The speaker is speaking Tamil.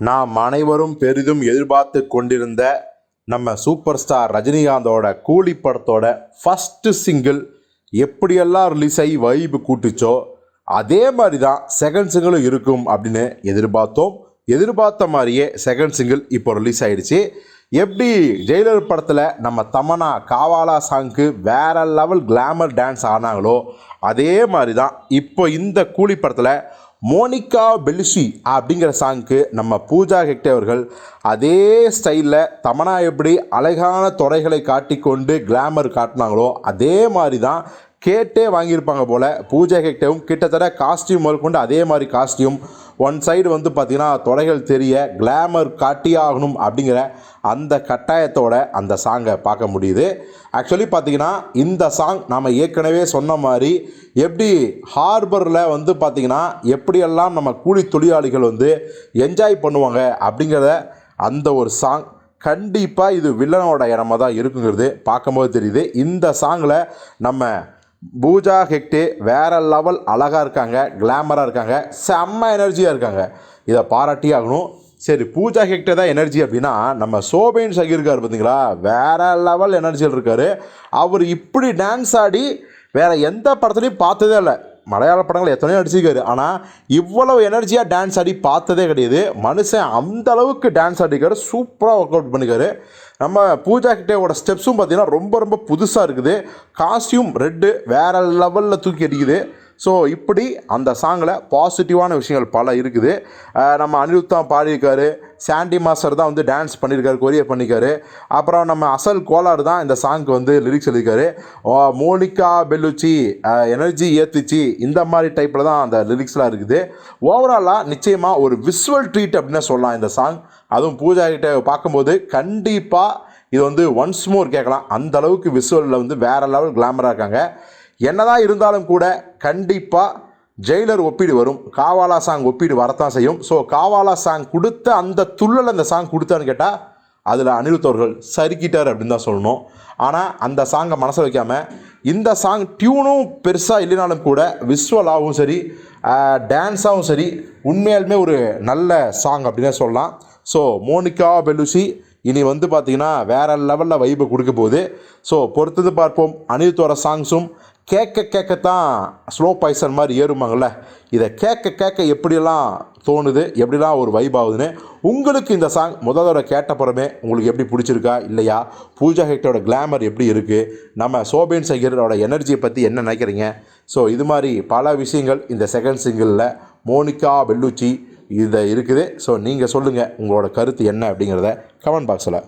நாம் அனைவரும் பெரிதும் எதிர்பார்த்து கொண்டிருந்த நம்ம சூப்பர் ஸ்டார் ரஜினிகாந்தோட கூலி படத்தோட ஃபஸ்ட்டு சிங்கிள் எப்படியெல்லாம் ரிலீஸ் ஆகி வைபு கூட்டுச்சோ அதே மாதிரி தான் செகண்ட் சிங்கிளும் இருக்கும் அப்படின்னு எதிர்பார்த்தோம். எதிர்பார்த்த மாதிரியே செகண்ட் சிங்கிள் இப்போ ரிலீஸ் ஆகிடுச்சு எப்படி ஜெயிலர் படத்தில் நம்ம தமனா காவாலா சாங்க்கு வேற லெவல் கிளாமர் டான்ஸ் ஆனாங்களோ அதே மாதிரி தான் இப்போ இந்த கூலி படத்தில் மோனிகா பெலிஷி அப்படிங்கிற சாங்க்கு நம்ம பூஜா ஹெக்டே அவர்கள் அதே ஸ்டைலில் தமனா எப்படி அழகான தொடைகளை காட்டிக்கொண்டு கிளாமர் காட்டினாங்களோ அதே மாதிரி தான் கேட்டே வாங்கியிருப்பாங்க போல். பூஜை ஹெக்டேவும் கிட்டத்தட்ட காஸ்டியூம் முதற்கொண்டு அதே மாதிரி காஸ்டியூம் ஒன் சைடு வந்து பார்த்திங்கன்னா தொடைகள் தெரிய கிளாமர் காட்டியே ஆகணும் அப்படிங்கிற அந்த கட்டாயத்தோட அந்த சாங்கை பார்க்க முடியுது. ஆக்சுவலி பார்த்திங்கன்னா இந்த சாங் நாம் ஏற்கனவே சொன்ன மாதிரி எப்படி ஹார்பரில் வந்து பார்த்திங்கன்னா எப்படியெல்லாம் நம்ம கூலி தொழிலாளிகள் வந்து என்ஜாய் பண்ணுவாங்க அப்படிங்கிறத அந்த ஒரு சாங் கண்டிப்பாக இது வில்லனோட இடமா தான் இருக்குங்கிறது பார்க்கும்போது தெரியுது. இந்த சாங்கில் நம்ம பூஜா ஹெக்டே வேற லெவல் அழகாக இருக்காங்க கிளாமராக இருக்காங்க செம்ம எனர்ஜியாக இருக்காங்க. இதை பாராட்டி ஆகணும். சரி பூஜா ஹெக்டே தான் எனர்ஜி அப்படின்னா நம்ம சோபேன் சகி இருக்கார் பார்த்தீங்களா? வேறு லெவல் எனர்ஜியில் இருக்கார். அவர் இப்படி டான்ஸ் ஆடி வேறு எந்த படத்துலையும் பார்த்ததே இல்லை. மலையாள படங்கள் எத்தனையோ நடிச்சிருக்காரு. ஆனால் இவ்வளவு எனர்ஜியாக டான்ஸ் ஆடி பார்த்ததே கிடையாது. மனுஷன் அந்த அளவுக்கு டான்ஸ் ஆடிக்காரு சூப்பராக ஒர்க் அவுட் பண்ணிக்காரு நம்ம பூஜா கிட்டேவோட ஸ்டெப்ஸும் பார்த்தீங்கன்னா ரொம்ப ரொம்ப புதுசாக இருக்குது. காஸ்டியூம் ரெட்டு வேறு லெவலில் தூக்கி அடிக்குது. ஸோ இப்படி அந்த சாங்கில் பாசிட்டிவான விஷயங்கள் பல இருக்குது. நம்ம அனிருத் தான் பாடியிருக்காரு. சாண்டி மாஸ்டர் தான் வந்து டான்ஸ் பண்ணியிருக்காரு கொரியர் பண்ணியிருக்காரு. அப்புறம் நம்ம அசல் கோலார் தான் இந்த சாங்க்கு வந்து லிரிக்ஸ் எழுதியிருக்காரு. மோனிகா பெல்லுச்சி எனர்ஜி ஏத்துச்சி இந்த மாதிரி டைப்பில் தான் அந்த லிரிக்ஸ்லாம் இருக்குது. ஓவராலாக நிச்சயமாக ஒரு விஷுவல் ட்ரீட் அப்படின்னு சொல்லலாம் இந்த சாங் அதுவும் பூஜா கிட்ட பார்க்கும்போது கண்டிப்பாக இது வந்து ஒன்ஸ் மோர் கேட்கலாம். அந்த அளவுக்கு விஷுவலில் வந்து வேறு லெவல் கிளாமராக இருக்காங்க. என்னதான் இருந்தாலும் கூட கண்டிப்பாக ஜெயிலர் ஒப்பீடு வரும். காவாலா சாங் ஒப்பீடு வரத்தான் செய்யும். ஸோ காவாலா சாங் கொடுத்த அந்த துள்ளல் அந்த சாங் கொடுத்தான்னு கேட்டால் அதில் அனிருத்தவர்கள் சறுக்கிட்டார் அப்படின்னு தான் சொல்லணும். ஆனால் அந்த சாங்கை மனசில் வைக்காமல் இந்த சாங் டியூனும் பெருசாக இல்லைனாலும் கூட விஷுவலாகவும் சரி டான்ஸாகவும் சரி உண்மையாலுமே ஒரு நல்ல சாங் அப்படின்னே சொல்லலாம். ஸோ மோனிகா பெலுசி இனி வந்து பார்த்திங்கன்னா வேறு லெவலில் வைப்பை கொடுக்க போகுது. ஸோ பொறுத்தது பார்ப்போம். அனிருத்தோட சாங்ஸும் கேட்க கேட்கத்தான் ஸ்லோ பாய்சன் மாதிரி ஏறுமாங்கள்ல. இதை கேட்க கேட்க எப்படியெல்லாம் தோணுது எப்படிலாம் ஒரு வைப் ஆகுதுன்னு உங்களுக்கு இந்த சாங் முதல் தடவை உங்களுக்கு எப்படி பிடிச்சிருக்கா இல்லையா? பூஜா ஹெக்டரோட கிளாமர் எப்படி இருக்குது நம்ம சோபேன் சங்கரோட எனர்ஜியை பற்றி என்ன நினைக்கிறீங்க? ஸோ இது மாதிரி பல விஷயங்கள் இந்த செகண்ட் சிங்கிளில் மோனிகா பெல்லுச்சி இதை இருக்குது. ஸோ நீங்கள் சொல்லுங்கள் உங்களோட கருத்து என்ன அப்படிங்கிறத கமெண்ட் பாக்ஸில்